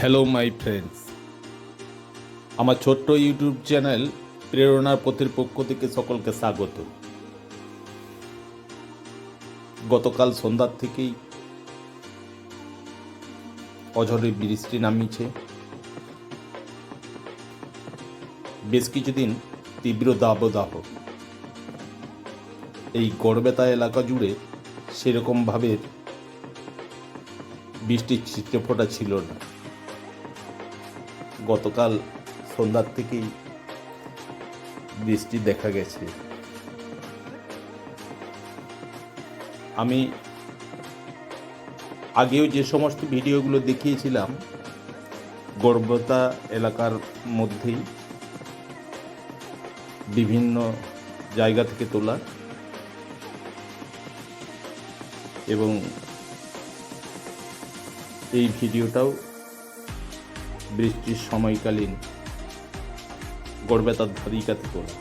Hello my friends আমার ছোট্ট YouTube channel প্রেরণার পথের পক্ষ থেকে সকলকে স্বাগত। গতকাল সন্ধ্যার থেকেই অঝরে বৃষ্টি নামিয়েছে। বেশ কিছুদিন তীব্র দাবদাহ। এই গড়বেতা এলাকা জুড়ে সেরকমভাবে বৃষ্টির চিত্রপটা ছিল না। গতকাল সন্ধ্যার থেকেই বৃষ্টি দেখা গেছে। আমি আগেও যে সমস্ত ভিডিওগুলো দেখিয়েছিলাম, গর্বতা এলাকার মধ্যেই বিভিন্ন জায়গা থেকে তোলা এবং এই ভিডিওটাও বৃষ্টির সময়কালীন গড়বেতার ধারিকাতে তোলা।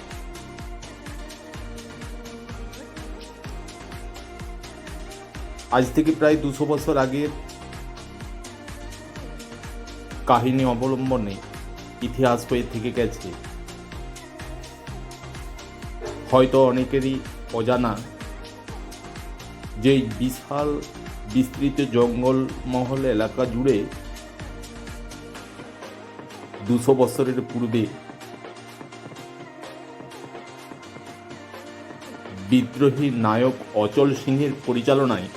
আজ থেকে প্রায় দুশো বছর আগের কাহিনী অবলম্বনে ইতিহাস হয়ে থেকে গেছে। হয়তো অনেকেরই অজানা যে বিশাল বিস্তৃত জঙ্গলমহল এলাকা জুড়ে দুশো বছরের পূর্বে বিদ্রোহী নায়ক অচল সিংহের পরিচালনায়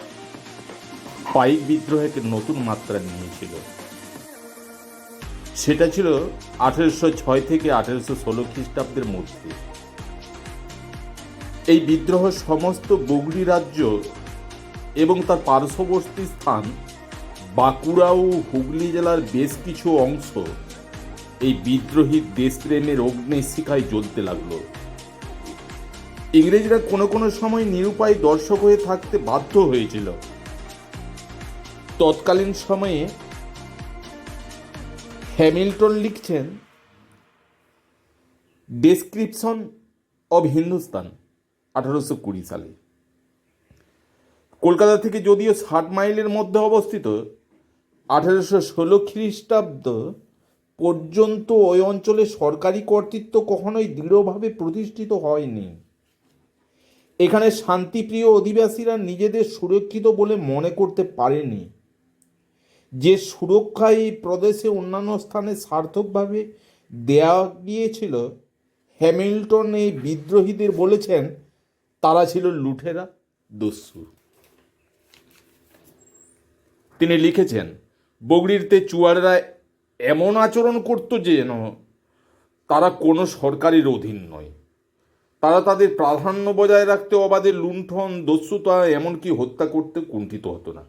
পাইক বিদ্রোহকে নতুন মাত্রা নিয়েছিল। সেটা ছিল আঠেরোশো ছয় থেকে আঠেরোশো ষোলো খ্রিস্টাব্দের মধ্যে। এই বিদ্রোহ সমস্ত বগুড়ি রাজ্য এবং তার পার্শ্ববর্তী স্থান বাঁকুড়া ও হুগলি জেলার বেশ কিছু অংশ এই বিদ্রোহী দেশপ্রেমের অগ্নিশিখায় জ্বলতে লাগল। ইংরেজরা কোনো কোনো সময় নিরুপায় দর্শক হয়ে থাকতে বাধ্য হয়েছিল। তৎকালীন সময়ে হ্যামিল্টন লিখছেন ডেসক্রিপশন অব হিন্দুস্তান আঠারোশো কুড়ি সালে। কলকাতা থেকে যদিও ষাট মাইলের মধ্যে অবস্থিত, আঠারোশো ষোলো খ্রিস্টাব্দ পর্যন্ত ওই অঞ্চলে সরকারি কর্তৃত্ব কখনোই দৃঢ়ভাবে প্রতিষ্ঠিত হয়নি। এখানে শান্তিপ্রিয় অধিবাসীরা নিজেদের সুরক্ষিত বলে মনে করতে পারেনি। যে সুরক্ষা এই প্রদেশে অন্যান্য স্থানে সার্থকভাবে দেয়া গিয়েছিল, হ্যামিল্টন এই বিদ্রোহীদের বলেছেন, তারা ছিল লুঠেরা, দস্যু। তিনি লিখেছেন বগড়িরতে চুয়ারেরা এমন আচরণ করতো যেন তারা কোনো সরকারের অধীন নয়। তারা তাদের প্রাধান্য বজায় রাখতে অবাধে লুণ্ঠন, দস্যুতা, এমনকি হত্যা করতে কুণ্ঠিত হতো না।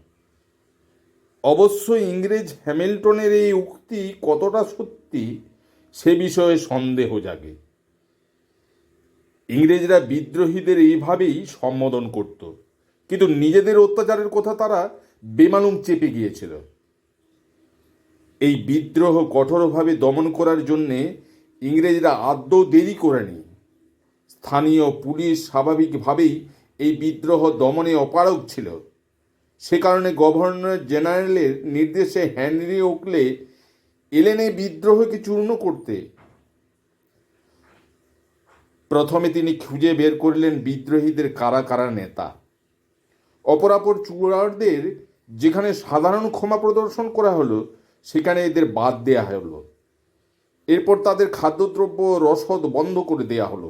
অবশ্য ইংরেজ হ্যামিল্টনের এই উক্তি কতটা সত্যি, সে বিষয়ে সন্দেহ জাগে। ইংরেজরা বিদ্রোহীদের এইভাবেই সম্বোধন করত, কিন্তু নিজেদের অত্যাচারের কথা তারা বেমালুম চেপে গিয়েছিল। এই বিদ্রোহ কঠোরভাবে দমন করার জন্যে ইংরেজরা আদৌ দেরি করেনি। স্থানীয় পুলিশ স্বাভাবিকভাবেই এই বিদ্রোহ দমনে অপারগ ছিল। সে কারণে গভর্নর জেনারেলের নির্দেশে হেনরি ওকলে এলেন এই বিদ্রোহকে চূর্ণ করতে। প্রথমে তিনি খুঁজে বের করলেন বিদ্রোহীদের কারা কারা নেতা। অপরাপর চূড়ারদের যেখানে সাধারণ ক্ষমা প্রদর্শন করা হলো সেখানে এদের বাদ দেয়া হলো। এরপর তাদের খাদ্যদ্রব্য রসদ বন্ধ করে দেয়া হলো।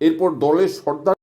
এরপর দলের সর্দার